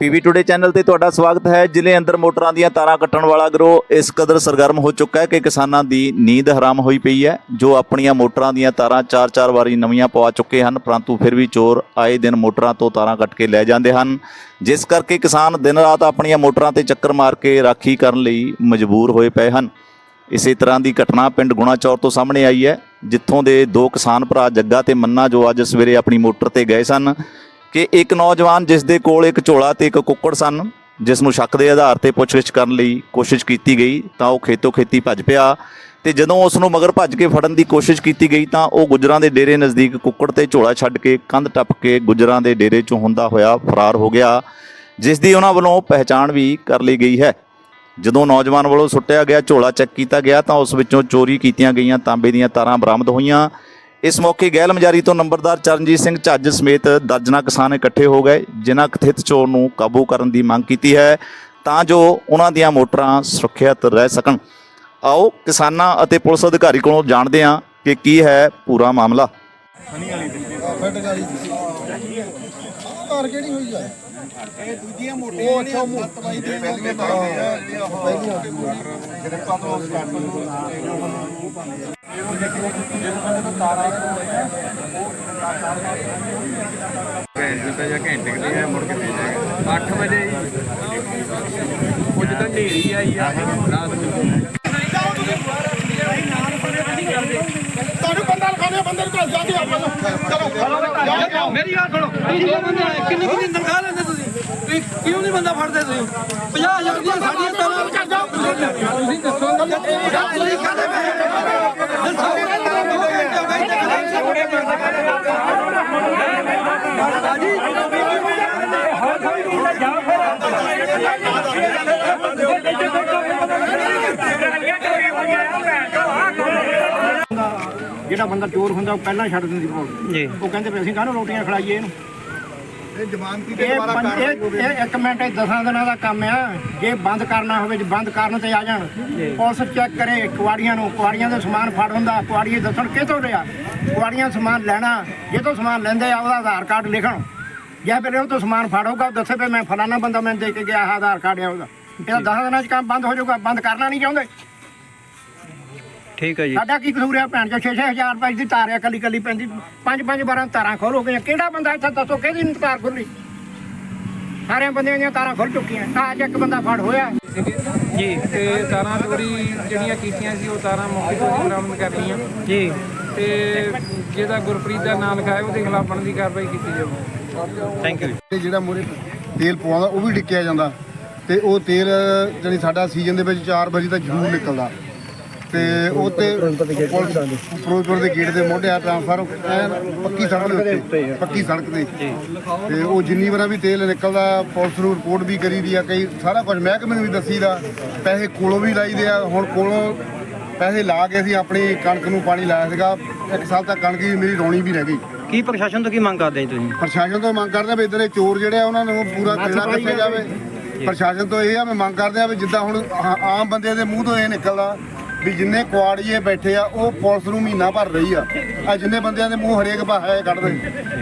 PV today channel ਤੇ ਤੁਹਾਡਾ ਸਵਾਗਤ ਹੈ। ਜ਼ਿਲ੍ਹੇ ਅੰਦਰ ਮੋਟਰਾਂ ਦੀਆਂ ਤਾਰਾਂ ਕੱਟਣ ਵਾਲਾ ਗਰੋਹ ਇਸ ਕਦਰ ਸਰਗਰਮ ਹੋ ਚੁੱਕਾ ਹੈ ਕਿ ਕਿਸਾਨਾਂ ਦੀ ਨੀਂਦ ਹਰਾਮ ਹੋਈ ਪਈ ਹੈ, ਜੋ ਆਪਣੀਆਂ ਮੋਟਰਾਂ ਦੀਆਂ ਤਾਰਾਂ ਚਾਰ-ਚਾਰ ਵਾਰੀ ਨਵੀਆਂ ਪਵਾ ਚੁੱਕੇ ਹਨ, ਪਰੰਤੂ ਫਿਰ ਵੀ ਚੋਰ ਆਏ ਦਿਨ ਮੋਟਰਾਂ ਤੋਂ ਤਾਰਾਂ ਕੱਟ ਕੇ ਲੈ ਜਾਂਦੇ ਹਨ। ਜਿਸ ਕਰਕੇ ਕਿਸਾਨ ਦਿਨ ਰਾਤ ਆਪਣੀਆਂ ਮੋਟਰਾਂ ਤੇ ਚੱਕਰ ਮਾਰ ਕੇ ਰਾਖੀ ਕਰਨ ਲਈ ਮਜਬੂਰ ਹੋਏ ਪਏ ਹਨ। ਇਸੇ ਤਰ੍ਹਾਂ ਦੀ ਘਟਨਾ ਪਿੰਡ ਗੁਣਾਚੌਰ ਤੋਂ ਸਾਹਮਣੇ ਆਈ ਹੈ, ਜਿੱਥੋਂ ਦੇ ਦੋ ਕਿਸਾਨ ਭਰਾ ਜੱਗਾ ਤੇ ਮੰਨਾ ਜੋ ਅੱਜ ਸਵੇਰੇ ਆਪਣੀ ਮੋਟਰ ਤੇ ਗਏ ਸਨ। ਕਿ ਇੱਕ ਨੌਜਵਾਨ ਜਿਸ ਦੇ ਕੋਲ ਇੱਕ ਝੋਲਾ ਤੇ ਇੱਕ ਕੁੱਕੜ ਸਨ, ਜਿਸ ਨੂੰ ਸ਼ੱਕ ਦੇ ਆਧਾਰ ਤੇ ਪੁੱਛਗਿੱਛ ਕਰਨ ਲਈ ਕੋਸ਼ਿਸ਼ ਕੀਤੀ ਗਈ, ਤਾਂ ਉਹ ਖੇਤੋਂ ਖੇਤੀ ਭੱਜ ਪਿਆ ਤੇ ਜਦੋਂ ਉਸ ਨੂੰ ਮਗਰ ਭੱਜ ਕੇ ਫੜਨ ਦੀ ਕੋਸ਼ਿਸ਼ ਕੀਤੀ ਗਈ, ਤਾਂ ਉਹ ਗੁੱਜਰਾਂ ਦੇ ਡੇਰੇ ਨਜ਼ਦੀਕ ਕੁੱਕੜ ਤੇ ਝੋਲਾ ਛੱਡ ਕੇ ਕੰਧ ਟੱਪ ਕੇ ਗੁੱਜਰਾਂ ਦੇ ਡੇਰੇ ਚੋਂ ਹੁੰਦਾ ਹੋਇਆ ਫਰਾਰ ਹੋ ਗਿਆ, ਜਿਸ ਦੀ ਉਹਨਾਂ ਵੱਲੋਂ ਪਹਿਚਾਣ ਵੀ ਕਰ ਲਈ ਗਈ ਹੈ। ਜਦੋਂ ਨੌਜਵਾਨ ਵੱਲੋਂ ਸੁੱਟਿਆ ਗਿਆ, ਝੋਲਾ ਚੈੱਕ ਕੀਤਾ ਗਿਆ, ਤਾਂ ਉਸ ਵਿੱਚੋਂ ਚੋਰੀ ਕੀਤੀਆਂ ਗਈਆਂ ਤਾਂਬੇ ਦੀਆਂ ਤਾਰਾਂ ਬਰਾਮਦ ਹੋਈਆਂ ਇਸ ਮੌਕੇ ਗੈਲ ਮਜਾਰੀ ਤੋਂ ਨੰਬਰਦਾਰ ਚਰਨਜੀਤ ਸਿੰਘ ਝੱਜ ਸਮੇਤ ਦਰਜਨਾ ਕਿਸਾਨ ਇਕੱਠੇ ਹੋ ਗਏ, ਜਿਨ੍ਹਾਂ ਕਥਿਤ ਚੋਰ ਨੂੰ ਕਾਬੂ ਕਰਨ ਦੀ ਮੰਗ ਕੀਤੀ ਹੈ, ਤਾਂ ਜੋ ਉਹਨਾਂ ਦੀਆਂ ਮੋਟਰਾਂ ਸੁਰੱਖਿਅਤ ਰਹਿ ਸਕਣ। ਆਓ ਕਿਸਾਨਾਂ ਅਤੇ ਪੁਲਿਸ ਅਧਿਕਾਰੀ ਕੋਲੋਂ ਜਾਣਦੇ ਹਾਂ ਕਿ ਕੀ ਹੈ ਪੂਰਾ ਮਾਮਲਾ। ਫਟ ਕਿਹੜੀ ਹੋਈ ਆ ਇਹ ਦੂਜੀਆਂ ਮੋਟੀਆਂ ਉਹ ਅੱਛਾ ਮੋਟ ਦੇ ਪਹਿਲੀਆਂ ਤਾਂ ਪਹਿਲੀਆਂ ਗ੍ਰਿਪਾਂ ਤੋਂ ਸਟਾਰਟ ਭੈਣ ਤਾਂ ਜਾਂ ਘੰਟੇ ਕੁ ਲਈ ਆ ਮੁੜ ਕੇ ਦੇ ਜਾਏਗਾ 8 ਵਜੇ ਉਹ ਜਦੋਂ ਹਨੇਰੀ ਆਈ ਆ ਰਾਤ ਨੂੰ ਤੁਹਾਨੂੰ ਬੰਦਾ ਲਖਾਣੇ ਬੰਦੇ ਨੂੰ ਘਰ ਜਾ ਕੇ ਆਪਾਂ ਚਲੋ ਮੇਰੀ ਗੱਲ ਸੁਣੋ ਕਿੰਨੀ ਕਿੰਨੀ ਤਨਖਾਹ ਲੈਂਦੇ ਤੁਸੀਂ? ਕਿਉਂ ਨਹੀਂ ਬੰਦਾ ਫੜਦੇ ਤੁਸੀਂ? 50000 ਦੀਆਂ ਸਾਡੀਆਂ ਤਾਰਾਂ ਤੁਸੀਂ ਦੱਸੋ। ਤੁਸੀਂ ਕਾਹਦੇ ਪੈਸੇ ਜਿਹੜਾ ਬੰਦਾ ਚੋਰ ਹੁੰਦਾ ਉਹ ਪਹਿਲਾਂ ਛੱਡ ਦਿੰਦੀ ਜੀ। ਉਹ ਕਹਿੰਦੇ ਵੀ ਅਸੀਂ ਕਾਹਨੂੰ ਰੋਟੀਆਂ ਖਿਲਾਈਏ ਇਹਨੂੰ? ਇਹ ਜ਼ਮਾਨਤੀ ਤੇ ਦੁਬਾਰਾ ਪੰਜ- ਕਾਰਵਾਈ ਇਹ ਹੋਵੇ। ਇਹ ਇੱਕ ਮਿੰਟ ਇਹ ਦਸਾਂ ਦਿਨਾਂ ਦਾ ਕੰਮ ਆ। ਜੇ ਬੰਦ ਕਰਨਾ ਹੋਵੇ ਜੇ ਬੰਦ ਕਰਨ ਤੇ ਆ ਜਾਣ। ਪੁਲਿਸ ਚੈੱਕ ਕਰੇ ਕੁਆੜੀਆਂ ਨੂੰ। ਕੁਆੜੀਆਂ ਦਾ ਸਮਾਨ ਫੜ ਹੁੰਦਾ। ਕੁਆੜੀਏ ਦੱਸਣ ਕਿਤੋਂ ਲਿਆ ਕੁਆੜੀਆਂ ਸਮਾਨ ਲੈਣਾ ਜੇ ਤੋਂ ਸਮਾਨ ਲੈਂਦੇ ਆ ਉਹਦਾ ਆਧਾਰ ਕਾਰਡ ਲਿਖਣ। ਜੇ ਫਿਰ ਉਹ ਤੋਂ ਸਮਾਨ ਫੜੋਗਾ ਦੱਸੇ ਵੀ ਮੈਂ ਫਲਾਣਾ ਬੰਦਾ ਮੈਨੂੰ ਦੇ ਕੇ ਗਿਆ ਆਧਾਰ ਕਾਰਡ ਆ ਉਹਦਾ। ਇਹਦਾ ਦਸਾਂ ਦਿਨਾਂ 'ਚ ਕੰਮ ਬੰਦ ਹੋ ਜਾਊਗਾ ਬੰਦ ਕਰਨਾ ਨਹੀਂ ਚਾਹੁੰਦੇ। ਠੀਕ ਹੈ ਜੀ। ਸਾਡਾ ਕੀ ਕਸੂਰ ਹੈ ਭੈਣ ਚੋ 6-6000 ਰੁਪਏ ਦੀ ਤਾਰ ਆ ਕੱਲੀ ਕੱਲੀ ਪੈਂਦੀ ਪੰਜ ਪੰਜ ਬਾਰਾਂ ਤਾਰਾਂ ਖੋਲੋ ਗਈਆਂ। ਕਿਹੜਾ ਬੰਦਾ ਇੱਥੇ ਦੱਸੋ ਕਿਹਦੀ ਨੀ ਤਾਰ ਖੁੱਲੀ ਸਾਰਿਆਂ ਬੰਦਿਆਂ ਦੀਆਂ ਤਾਰਾਂ ਖੁੱਲ ਚੁੱਕੀਆਂ। ਤਾਂ ਅੱਜ ਇੱਕ ਬੰਦਾ ਫੜ ਹੋਇਆ। ਜੀ। ਤੇ ਤਾਰਾਂ ਚੋਰੀ ਜਿਹੜੀਆਂ ਕੀਤੀਆਂ ਸੀ ਉਹ ਤਾਰਾਂ ਮੌਕੇ ਤੋਂ ਹੀ ਬਰਾਮਦ ਕਰ ਲਈਆਂ। ਜੀ। ਤੇ ਜਿਹਦਾ ਗੁਰਪ੍ਰੀਤ ਦਾ ਨਾਮ ਲਿਖਾਇਆ ਉਹਦੇ ਖਿਲਾਫ ਬਣਦੀ ਕਾਰਵਾਈ ਕੀਤੀ ਜਾਊ ਥੈਂਕ ਯੂ ਤੇ ਜਿਹੜਾ ਮੋਰੇ ਤੇਲ ਪਵਾਉਂਦਾ ਉਹ ਵੀ ਡਿੱਕਿਆ ਜਾਂਦਾ। ਤੇ ਉਹ ਤੇਲ ਜਿਹੜੀ ਸਾਡਾ ਸੀਜ਼ਨ ਦੇ ਵਿੱਚ 4 ਵਜੇ ਤੱਕ ਜ਼ਰੂਰ ਨਿਕਲਦਾ। ਤੇ ਉਹ ਤੇ ਫਿਰੋਜ਼ਪੁਰ ਦੇ ਗੇਟ ਦੇ ਮੋਢੇ ਆ ਟ੍ਰਾਂਸਫਰ ਪੱਕੀ ਸੜਕ ਦੇ ਉੱਤੇ ਪੱਕੀ ਸੜਕ ਤੇ। ਤੇ ਉਹ ਜਿੰਨੀ ਵਾਰ ਵੀ ਤੇਲ ਨਿਕਲਦਾ ਪੁਲਿਸ ਨੂੰ ਰਿਪੋਰਟ ਵੀ ਕਰੀਦੀ ਆ ਕਈ ਸਾਰਾ ਕੁਝ ਮਹਿਕਮੇ ਨੂੰ ਵੀ ਦੱਸੀਦਾ ਪੈਸੇ ਕੋਲੋਂ ਵੀ ਲਾਈਦੇ ਆ ਹੁਣ ਕੋਲੋਂ ਪੈਸੇ ਲਾ ਕੇ ਅਸੀਂ ਆਪਣੀ ਕਣਕ ਨੂੰ ਪਾਣੀ ਲਾਇਆ ਸੀਗਾ ਇੱਕ ਸਾਲ ਤੱਕ ਕਣਕ ਦੀ ਮੇਰੀ ਰੌਣੀ ਵੀ ਰਹਿ ਗਈ। ਕੀ ਪ੍ਰਸ਼ਾਸਨ ਤੋਂ ਕੀ ਮੰਗ ਕਰਦੇ ਤੁਸੀਂ? ਪ੍ਰਸ਼ਾਸਨ ਤੋਂ ਮੰਗ ਕਰਦੇ ਵੀ ਇਧਰੇ ਚੋਰ ਜਿਹੜੇ ਆ ਉਹਨਾਂ ਨੂੰ ਪੂਰਾ ਕਿਹੜਾ ਕੱਸਿਆ ਜਾਵੇ। ਪ੍ਰਸ਼ਾਸਨ ਤੋਂ ਇਹ ਆ ਮੈਂ ਮੰਗ ਕਰਦੇ ਆ ਵੀ ਜਿੱਦਾਂ ਹੁਣ ਆ- ਆਮ ਬੰਦੇ ਦੇ ਮੂੰਹ ਤੋਂ ਇਹ ਨਿਕਲਦਾ ਵੀ ਜਿੰਨੇ ਕੁਆੜੀਏ ਬੈਠੇ ਆ ਉਹ ਪੁਲਿਸ ਨੂੰ ਮਹੀਨਾ ਭਰ ਰਹੀ ਆ। ਆ ਜਿੰਨੇ ਬੰਦਿਆਂ ਦੇ ਮੂੰਹ ਹਰੇਕ ਪਾਸੇ ਕੱਢਦੇ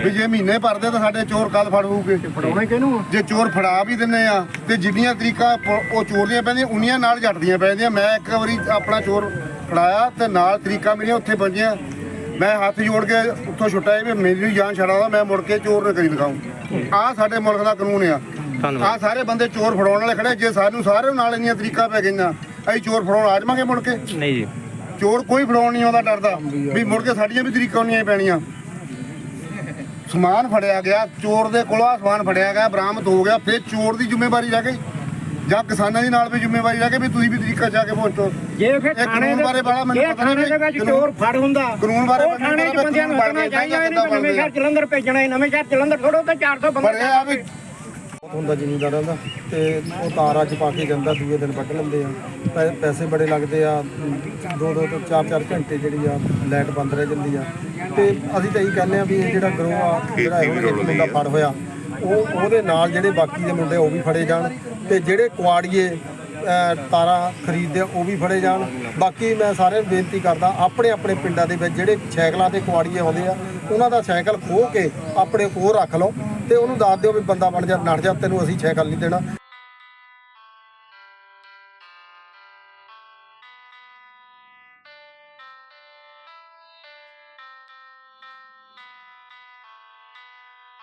ਵੀ ਜੇ ਮਹੀਨੇ ਭਰਦੇ ਤਾਂ ਸਾਡੇ ਚੋਰ ਕਦ ਫੜੂਗੇ ਫੜਾਉਣੇ ਕਿਹਨੂੰ ਜੇ ਚੋਰ ਫੜਾ ਵੀ ਦਿੰਨੇ ਆ ਤੇ ਜਿੰਨੀਆਂ ਤਰੀਕਾ ਪ- ਉਹ ਚੋਰ ਦੀਆਂ ਪੈਂਦੀਆਂ ਉਨੀਆਂ ਨਾਲ ਜੱਟਦੀਆਂ ਪੈਂਦੀਆਂ। ਮੈਂ ਇੱਕ ਵਾਰੀ ਆਪਣਾ ਚੋਰ ਫੜਾਇਆ ਤੇ ਨਾਲ ਤਰੀਕਾ ਮੇਰੀਆਂ ਉੱਥੇ ਬੰਜੀਆਂ ਮੈਂ ਹੱਥ ਜੋੜ ਕੇ ਉੱਥੋਂ ਛੁੱਟਾ ਵੀ ਮੇਰੀ ਜਾਨ ਛੜਾਉਂਦਾ ਮੈਂ ਮੁੜ ਕੇ ਚੋਰ ਨੇ ਕਰੀ ਦਿਖਾਉਂ ਆਹ ਸਾਡੇ ਮੁਲਕ ਦਾ ਕਾਨੂੰਨ ਆ। ਧੰਨਵਾਦ। ਆਹ ਸਾਰੇ ਬੰਦੇ ਚੋਰ ਫੜਾਉਣ ਵਾਲੇ ਖੜੇ ਜੇ ਸਾਨੂੰ ਸਾਰਿਆਂ ਨਾਲ ਇੰਨੀਆਂ ਤਰੀਕਾ ਪੈ ਗਈਆਂ ਅਸੀਂ ਚੋਰ ਫੜਾਉਣ ਆ ਜਾਵਾਂਗੇ ਮੁੜ ਕੇ? ਨਹੀਂ ਜੀ। ਚੋਰ ਕੋਈ ਫੜਾਉਣ ਨਹੀਂ ਆਉਂਦਾ ਡਰਦਾ ਵੀ ਮੁੜ ਕੇ ਸਾਡੀਆਂ ਵੀ ਤਰੀਕਾਂ ਉਨੀਆਂ ਹੀ ਪੈਣੀਆਂ। ਸਮਾਨ ਫੜਿਆ ਗਿਆ ਚੋਰ ਦੇ ਕੋਲੋਂ ਆਹ ਸਮਾਨ ਫੜਿਆ ਗਿਆ ਬਰਾਮਦ ਹੋ ਗਿਆ ਫਿਰ ਚੋਰ ਦੀ ਜ਼ਿੰਮੇਵਾਰੀ ਰਹਿ ਗਈ। ਜਾਂ ਕਿਸਾਨਾਂ ਦੀ ਨਾਲ ਵੀ ਜ਼ਿੰਮੇਵਾਰੀ ਰਹਿ ਗਈ ਵੀ ਤੁਸੀਂ ਵੀ ਤਰੀਕਾ ਜਾ ਕੇ ਪਹੁੰਚੋ ਜੇ ਫਿਰ ਇਹ ਥਾਣੇ ਕਾਨੂੰਨ ਦੇ ਬਾਰੇ ਬੜਾ ਮੈਨੂੰ ਇਹ ਪਤਾ ਨਹੀਂ ਥਾਣੇ ਦੇ ਵਿੱਚ ਕਾਨੂੰਨ- ਚੋਰ ਫੜ ਹੁੰਦਾ ਕਾਨੂੰਨ ਬਾਰੇ ਉਹ ਮੈਨੂੰ ਥਾਣੇ ਪਤਾ 'ਚ ਬੰਦਿਆਂ ਨੂੰ ਕਾਨੂੰਨ ਹਟਣਾ ਚਾਹੀਦਾ ਕਿੱਦਾਂ ਇਹਨੂੰ ਨਵੇਂ ਸ਼ਹਿਰ ਜਲੰਧਰ ਭੇਜਣਾ ਹੈ ਨਵੇਂ ਸ਼ਹਿਰ ਜਲੰਧਰ ਥੋੜੋ ਤੇ 400 ਬੰਦੇ ਪਰ ਇਹ ਆ ਵੀ ਹੁੰਦਾ ਜ਼ਿਮੀਂਦਾਰਾਂ ਦਾ ਤੇ ਉਹ ਤਾਰ ਅੱਜ ਪਾ ਕੇ ਜਾਂਦਾ ਦੂਏ ਦਿਨ ਵੱਢ ਲੈਂਦੇ ਆ। ਪੈ- ਪੈਸੇ ਬੜੇ ਲੱਗਦੇ ਆ ਦੋ ਦੋ ਤੋਂ ਚਾਰ ਚਾਰ ਘੰਟੇ ਜਿਹੜੀ ਆ ਲਾਈਟ ਬੰਦ ਰਹਿ ਜਾਂਦੀ ਆ। ਤੇ ਅਸੀਂ ਤਾਂ ਇਹੀ ਕਹਿੰਦੇ ਆ ਵੀ ਇਹ ਜਿਹੜਾ ਗਰੋਹ ਆ ਜਿਹੜਾ ਇਹੋ ਇੱਕ ਮੁੰਡਾ ਫੜ ਹੋਇਆ ਉਹ ਉਹਦੇ ਨਾਲ ਜਿਹੜੇ ਬਾਕੀ ਦੇ ਮੁੰਡੇ ਉਹ ਵੀ ਫੜੇ ਜਾਣ ਤੇ ਜਿਹੜੇ ਕੁਆੜੀਏ ਅਹ, ਤਾਰਾਂ ਖਰੀਦਦੇ ਆ ਉਹ ਵੀ ਫੜੇ ਜਾਣ। ਬਾਕੀ ਮੈਂ ਸਾਰਿਆਂ ਨੂੰ ਬੇਨਤੀ ਕਰਦਾ ਆਪਣੇ ਆਪਣੇ ਪਿੰਡਾਂ ਦੇ ਵਿੱਚ ਜਿਹੜੇ ਸਾਈਕਲਾਂ ਤੇ ਕੁਆੜੀਏ ਆਉਂਦੇ ਆ ਉਹਨਾਂ ਦਾ ਸਾਈਕਲ ਖੋਹ ਕੇ ਆਪਣੇ ਕੋਲ ਰੱਖ ਲਓ। ਤੇ ਉਹਨੂੰ ਦੱਸ ਦਿਓ ਵੀ ਬੰਦਾ ਬਣ ਜਾ ਨੜ ਜਾ, ਤੈਨੂੰ ਅਸੀਂ ਛੇ ਗੱਲ ਨਹੀਂ ਦੇਣਾ।